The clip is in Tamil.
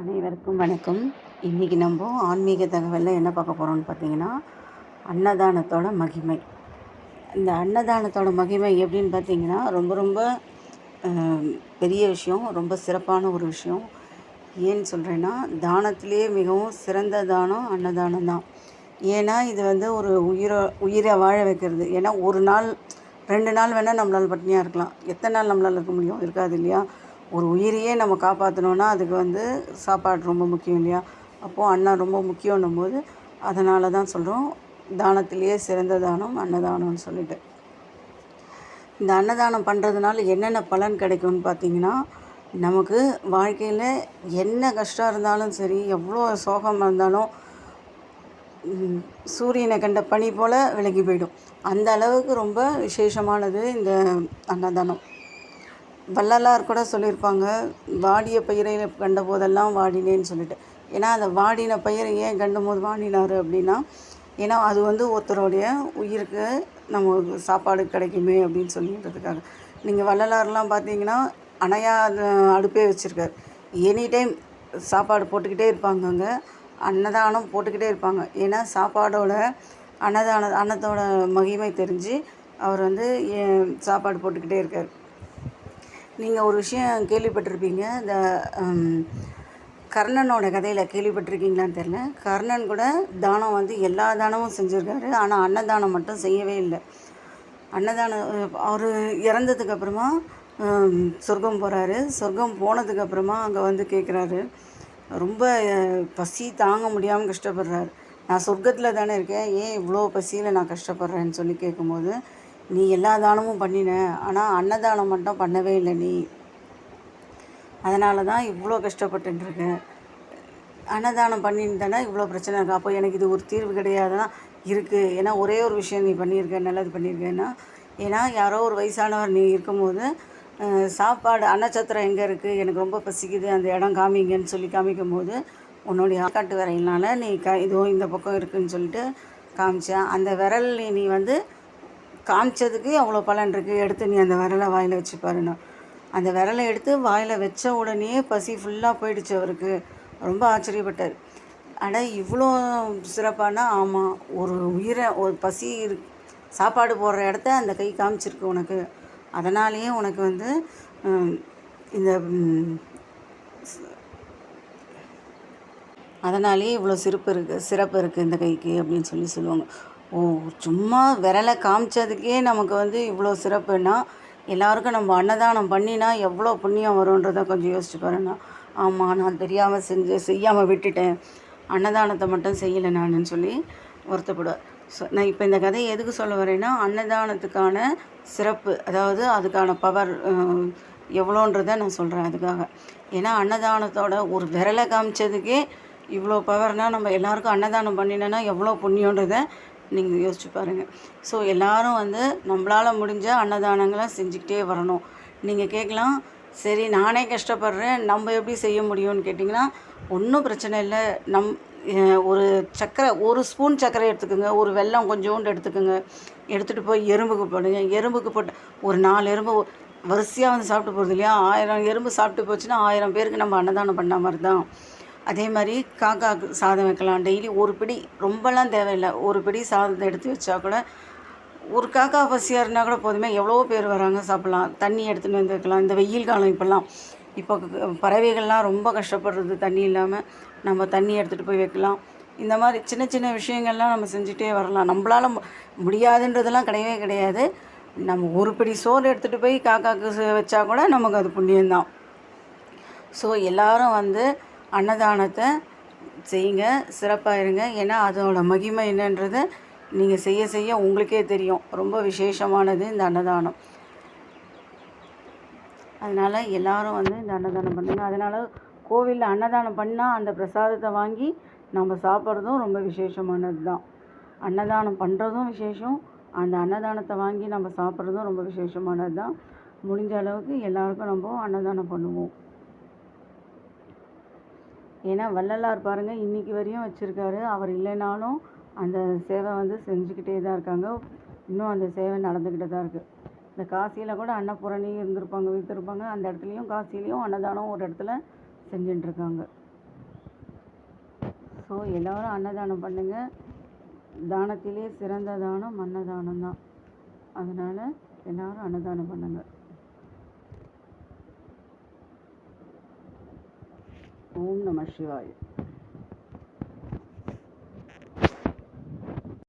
அனைவருக்கும் வணக்கம். இன்றைக்கி நம்ம ஆன்மீக தகவலில் என்ன பார்க்க போகிறோம்னு பார்த்தீங்கன்னா அன்னதானத்தோட மகிமை. இந்த அன்னதானத்தோட மகிமை எப்படின்னு பார்த்தீங்கன்னா ரொம்ப ரொம்ப பெரிய விஷயம் ரொம்ப சிறப்பான ஒரு விஷயம். ஏன்னு சொல்கிறேன்னா தானத்திலேயே மிகவும் சிறந்த தானம் அன்னதானம் தான். ஏன்னா இது வந்து ஒரு உயிரை உயிரை வாழ வைக்கிறது. ஏன்னா ஒரு நாள் ரெண்டு நாள் வேணால் நம்மளால் பட்டினியாக இருக்கலாம். எத்தனை நாள் நம்மளால் இருக்க முடியும்? இருக்காது இல்லையா? ஒரு உயிரையே நம்ம காப்பாற்றணுன்னா அதுக்கு வந்து சாப்பாடு ரொம்ப முக்கியம் இல்லையா? அப்போது அன்னம் ரொம்ப முக்கியம்னும் போது அதனால தான் சொல்கிறோம் தானத்திலேயே சிறந்த தானம் அன்னதானம்னு சொல்லிட்டு. இந்த அன்னதானம் பண்ணுறதுனால என்னென்ன பலன் கிடைக்கும்னு பார்த்தீங்கன்னா நமக்கு வாழ்க்கையில் என்ன கஷ்டம் இருந்தாலும் சரி எவ்வளோ சோகம் இருந்தாலும் சூரியனை கண்ட பனி போல் விலகி போயிடும். அந்த அளவுக்கு ரொம்ப விசேஷமானது இந்த அன்னதானம். வள்ளலார் கூட சொல்லியிருப்பாங்க வாடிய பயிரை கண்ட போதெல்லாம் வாடினேன்னு சொல்லிட்டு. ஏன்னா அந்த வாடின பயிரை ஏன் கண்டும்போது வாடினார் அப்படின்னா ஏன்னா அது வந்து ஒருத்தருடைய உயிருக்கு நம்ம சாப்பாடு கிடைக்குமே அப்படின்னு சொல்லின்றதுக்காக. நீங்கள் வள்ளலார்லாம் பார்த்தீங்கன்னா அணையா அடுப்பே வச்சுருக்காரு. எனி டைம் சாப்பாடு போட்டுக்கிட்டே இருப்பாங்க அங்கே அன்னதானம் போட்டுக்கிட்டே இருப்பாங்க. ஏன்னா சாப்பாடோட அன்னதான அன்னத்தோட மகிமை தெரிஞ்சு அவர் வந்து சாப்பாடு போட்டுக்கிட்டே இருக்கார். நீங்கள் ஒரு விஷயம் கேள்விப்பட்டிருப்பீங்க. இந்த கர்ணனோட கதையில் கேள்விப்பட்டிருக்கீங்களான்னு தெரில கர்ணன் கூட தானம் வந்து எல்லா தானமும் செஞ்சுருக்காரு. ஆனால் அன்னதானம் மட்டும் செய்யவே இல்லை. அன்னதானம் அவர் இறந்ததுக்கப்புறமா சொர்க்கம் போகிறாரு சொர்க்கம் போனதுக்கப்புறமா அங்கே வந்து கேட்குறாரு ரொம்ப பசி தாங்க முடியாமல் கஷ்டப்படுறாரு. நான் சொர்க்கத்தில் தானே இருக்கேன். ஏன் இவ்வளோ பசியில் நான் கஷ்டப்படுறேன்னு சொல்லி கேட்கும்போது நீ எல்லா தானமும் பண்ணின ஆனால் அன்னதானம் மட்டும் பண்ணவே இல்லை நீ. அதனால தான் இவ்வளோ கஷ்டப்பட்டுருக்கேன் அன்னதானம் பண்ணியிருந்தேன்னா இவ்வளோ பிரச்சனை இருக்குது அப்போ எனக்கு இது ஒரு தீர்வு கிடையாதுன்னா இருக்குது ஏன்னா ஒரே ஒரு விஷயம் நீ பண்ணியிருக்க நல்லது பண்ணியிருக்கேன்னா ஏன்னா யாரோ ஒரு வயசானவர் நீ இருக்கும்போது சாப்பாடு அன்னச்சத்திரம் எங்கே இருக்குது எனக்கு ரொம்ப பசிக்குது அந்த இடம் காமிங்கன்னு சொல்லி காமிக்கும் போது உன்னுடைய ஆக்காட்டு விரையினால் நீ க இதுவும் இந்த பக்கம் இருக்குன்னு சொல்லிட்டு காமிச்சேன் அந்த விரல் நீ நீ வந்து காமிச்சதுக்கு அவ்வளோ பலன் இருக்குது எடுத்து நீ அந்த விரலை வாயில் வச்சு பாருண்ணா. அந்த விரலை எடுத்து வாயில் வச்ச உடனே பசி ஃபுல்லாக போயிடுச்சு அவருக்கு. ரொம்ப ஆச்சரியப்பட்டார். அட இவ்வளோ சிறப்பானா? ஆமாம் ஒரு உயிரை ஒரு பசி சாப்பாடு போடுற இடத்த அந்த கை காமிச்சிருக்கு உனக்கு. அதனாலேயே உனக்கு வந்து இந்த அதனாலேயே இவ்வளோ சிறப்பு இருக்குது சிறப்பு இருக்குது இந்த கைக்கு அப்படின்னு சொல்லி சொல்லுவாங்க. சும்மா விரலை காமிச்சதுக்கே நமக்கு வந்து இவ்வளோ சிறப்புன்னா எல்லாருக்கும் நம்ம அன்னதானம் பண்ணினா எவ்வளோ புண்ணியம் வரும்ன்றத கொஞ்சம் யோசிச்சு பாருங்க. ஆமாம் நான் தெரியாமல் செஞ்சு செய்யாமல் விட்டுட்டேன். அன்னதானத்தை மட்டும் செய்யலை நானுன்னு சொல்லி வருத்தப்படுவார். ஸோ நான் இப்போ இந்த கதையை எதுக்கு சொல்ல வரேன்னா அன்னதானத்துக்கான சிறப்பு அதாவது அதுக்கான பவர் எவ்வளோன்றதை நான் சொல்கிறேன் அதுக்காக. ஏன்னா அன்னதானத்தோட ஒரு விரலை காமிச்சதுக்கே இவ்வளோ பவர்னால் நம்ம எல்லாருக்கும் அன்னதானம் பண்ணினோன்னா எவ்வளோ புண்ணியன்றதை நீங்கள் யோசிச்சு பாருங்கள் ஸோ எல்லோரும் வந்து நம்மளால் முடிஞ்ச அன்னதானங்களை செஞ்சுக்கிட்டே வரணும். நீங்கள் கேட்கலாம் சரி நானே கஷ்டப்படுறேன் நம்ம எப்படி செய்ய முடியும்னு கேட்டிங்கன்னா ஒன்றும் பிரச்சனை இல்லை. நம் ஒரு சக்கரை ஒரு ஸ்பூன் சர்க்கரை எடுத்துக்கோங்க. ஒரு வெல்லம் கொஞ்சோண்டு எடுத்துக்கோங்க. எடுத்துகிட்டு போய் எறும்புக்கு போடுங்க. எறும்புக்கு போட்டு ஒரு நாலு எறும்பு வரிசையாக வந்து சாப்பிட்டு போகிறது இல்லையா? ஆயிரம் எறும்பு சாப்பிட்டு போச்சுன்னா ஆயிரம் பேருக்கு நம்ம அன்னதானம் பண்ண மாதிரி தான். அதே மாதிரி காக்காக்கு சாதம் வைக்கலாம். டெய்லி ஒரு பிடி ரொம்பலாம் தேவையில்லை. ஒரு பிடி சாதத்தை எடுத்து வச்சா கூட ஒரு காக்கா பசியாக இருந்தால் கூட போதுமே. எவ்வளோ பேர் வராங்க சாப்பிட்லாம். தண்ணி எடுத்துகிட்டு வந்து வைக்கலாம். இந்த வெயில் காலம் இப்போல்லாம். இப்போ பறவைகள்லாம் ரொம்ப கஷ்டப்படுறது தண்ணி இல்லாமல் நம்ம தண்ணி எடுத்துகிட்டு போய் வைக்கலாம். இந்த மாதிரி சின்ன சின்ன விஷயங்கள்லாம் நம்ம செஞ்சுட்டே வரலாம். நம்மளால் மு- முடியாதுன்றதெல்லாம் கிடையவே கிடையாது. நம்ம ஒரு பிடி சோறு எடுத்துகிட்டு போய் காக்காக்கு வச்சா கூட நமக்கு அது புண்ணியம்தான். ஸோ எல்லோரும் வந்து அன்னதானத்தை செய்யுங்க சிறப்பாக இருங்க. ஏன்னா அதோட மகிமை என்னன்றது நீங்கள் செய்ய செய்ய உங்களுக்கே தெரியும். ரொம்ப விசேஷமானது இந்த அன்னதானம். அதனால் எல்லாரும் வந்து இந்த அன்னதானம் பண்ணுங்க. அதனால் கோவிலில் அன்னதானம் பண்ணால் அந்த பிரசாதத்தை வாங்கி நம்ம சாப்பிட்றதும் ரொம்ப விசேஷமானது தான். அன்னதானம் பண்ணுறதும் விசேஷம். அந்த அன்னதானத்தை வாங்கி நம்ம சாப்பிட்றதும் ரொம்ப விசேஷமானது தான். முடிஞ்ச அளவுக்கு எல்லாருக்கும் நம்ம அன்னதானம் பண்ணுவோம். ஏன்னா வள்ளலார் பாருங்கள் இன்றைக்கி வரையும் வச்சுருக்காரு. அவர் இல்லைனாலும் அந்த சேவை வந்து செஞ்சுக்கிட்டே தான் இருக்காங்க. இன்னும் அந்த சேவை நடந்துக்கிட்டு தான் இருக்குது இந்த காசியில் கூட அன்னபூரணி இருந்திருப்பாங்க வைத்திருப்பாங்க. அந்த இடத்துலையும் காசிலையும் அன்னதானம் ஒரு இடத்துல செஞ்சுட்டுருக்காங்க ஸோ எல்லோரும் அன்னதானம் பண்ணுங்கள் தானத்திலே சிறந்த தானம் அன்னதானம் தான். அதனால் எல்லோரும் அன்னதானம் பண்ணுங்கள் ओम नमः शिवाय।